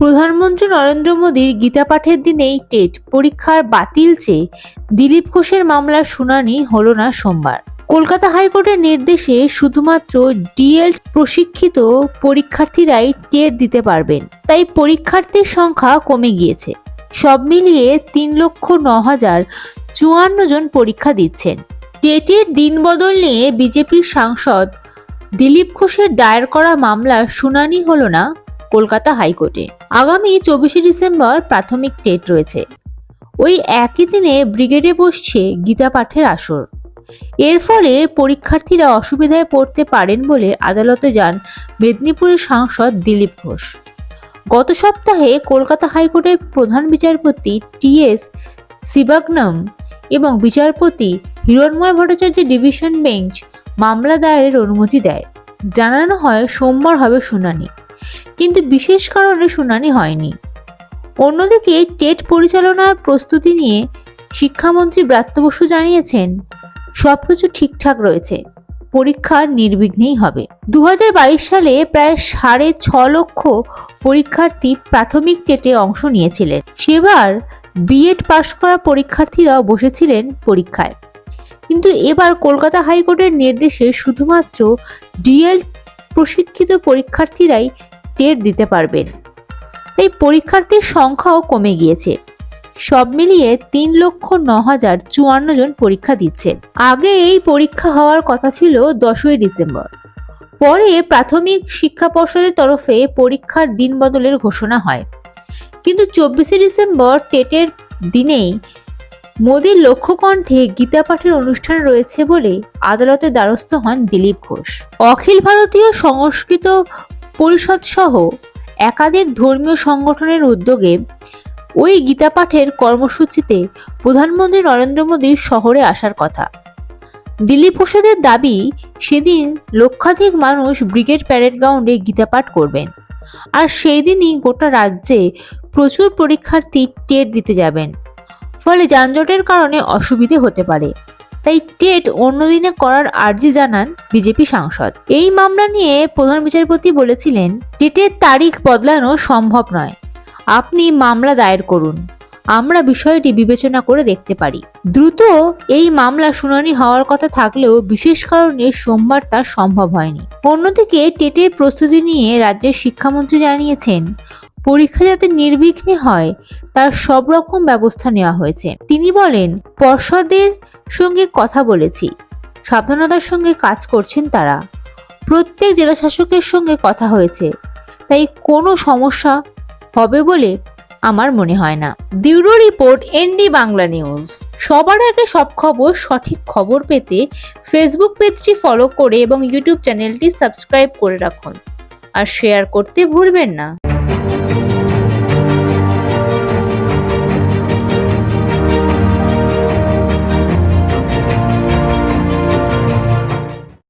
প্রধানমন্ত্রী নরেন্দ্র মোদীর গীতা পাঠের দিনেই টেট পরীক্ষার বাতিল চেয়ে দিলীপ ঘোষের মামলার শুনানি হল না সোমবার। কলকাতা হাইকোর্টের নির্দেশে শুধুমাত্র ডিএলড প্রশিক্ষিত পরীক্ষার্থীরাই টেট দিতে পারবেন, তাই পরীক্ষার্থীর সংখ্যা কমে গিয়েছে। সব মিলিয়ে তিন লক্ষ ন হাজার চুয়ান্ন জন পরীক্ষা দিচ্ছেন। টেটের দিনবদল নিয়ে বিজেপির সাংসদ দিলীপ ঘোষের দায়ের করা মামলার শুনানি হলো না কলকাতা হাইকোর্টে। আগামী চব্বিশে ডিসেম্বর প্রাথমিক টেট রয়েছে। ওই একই দিনে ব্রিগেডে বসছে গীতা পাঠের আসর। এর ফলে পরীক্ষার্থীরা অসুবিধায় পড়তে পারেন বলে আদালতে যান মেদিনীপুরের সাংসদ দিলীপ ঘোষ। গত সপ্তাহে কলকাতা হাইকোর্টের প্রধান বিচারপতি টিএস সিবাগনম এবং বিচারপতি হিরণময় ভট্টাচার্যের ডিভিশন বেঞ্চ মামলা দায়েরের অনুমতি দেয়। জানানো হয় সোমবার হবে শুনানি। কিন্তু বিশেষ কারণে শুনানি হয়নি। অন্যদিকে টেট পরিচালনার প্রস্তুতি নিয়ে শিক্ষামন্ত্রী ব্রাত্য বসু জানিয়েছেন, সবকিছু ঠিকঠাক রয়েছে পরীক্ষা নির্বিঘ্নেই হবে। দু সালে প্রায় সাড়ে ছ লক্ষ পরীক্ষার্থী প্রাথমিক টেটে অংশ নিয়েছিলেন। সেবার বিএড পাশ করা পরীক্ষার্থীরাও বসেছিলেন পরীক্ষায়। কিন্তু এবার কলকাতা হাইকোর্টের নির্দেশে শুধুমাত্র ডিএল প্রশিক্ষিত পরীক্ষার্থীরাই টেট দিতে পারবেন। তাই পরীক্ষার্থীর সংখ্যাও কমে গিয়েছে। সব মিলিয়ে তিন লক্ষ ন হাজার চুয়ান্ন জন পরীক্ষা দিচ্ছেন আগে এই পরীক্ষা হওয়ার কথা ছিল দশই ডিসেম্বর। পরে প্রাথমিক শিক্ষা পর্ষদের তরফে পরীক্ষার দিন বদলের ঘোষণা হয়। কিন্তু চব্বিশে ডিসেম্বর টেটের দিনেই মোদীর লক্ষ্যকণ্ঠে গীতা পাঠের অনুষ্ঠান রয়েছে বলে আদালতে দ্বারস্থ হন দিলীপ ঘোষ। অখিল ভারতীয় সংস্কৃত পরিষদ সহ একাধিক ধর্মীয় সংগঠনের উদ্যোগে ওই গীতা পাঠের কর্মসূচিতে প্রধানমন্ত্রী নরেন্দ্র মোদীর শহরে আসার কথা। দিলীপ ঘোষেদের দাবি, সেদিন লক্ষাধিক মানুষ ব্রিগেড প্যারেড গ্রাউন্ডে গীতা পাঠ করবেন আর সেই দিনই গোটা রাজ্যে প্রচুর পরীক্ষার্থী টেট দিতে যাবেন। ফলে যানজটের কারণে অসুবিধে হতে পারে। তাই টেট অন্যদিনে করার আর্জি জানান বিজেপি সাংসদ। এই মামলা নিয়ে প্রধান বিচারপতি বলেছিলেন, টেটের তারিখ বদলানো সম্ভব নয়। আপনি মামলা দায়ের করুন। আমরা বিষয়টি বিবেচনা করে দেখতে পারি। দ্রুত এই মামলা শুনানি হওয়ার কথা থাকলেও বিশেষ কারণে সোমবার তা সম্ভব হয়নি। অন্যদিকে টেটের প্রস্তুতি নিয়ে রাজ্যের শিক্ষামন্ত্রী জানিয়েছেন পরীক্ষা যাতে নির্বিঘ্নে হয়, তার সব রকম ব্যবস্থা নেওয়া হয়েছে। তিনি বলেন, পর্ষদের সঙ্গে কথা বলেছি। সাবধানতার সঙ্গে কাজ করছেন তারা। প্রত্যেক জেলা শাসকের সঙ্গে কথা হয়েছে। তাই কোনো সমস্যা হবে বলে আমার মনে হয় না। দিউরো report, N D Bangla news. সবার আগে সব খবর, সঠিক খবর পেতে ফেসবুক পেজটি ফলো করে এবং ইউটিউব চ্যানেলটি সাবস্ক্রাইব করে রাখুন। আর শেয়ার করতে ভুলবেন না।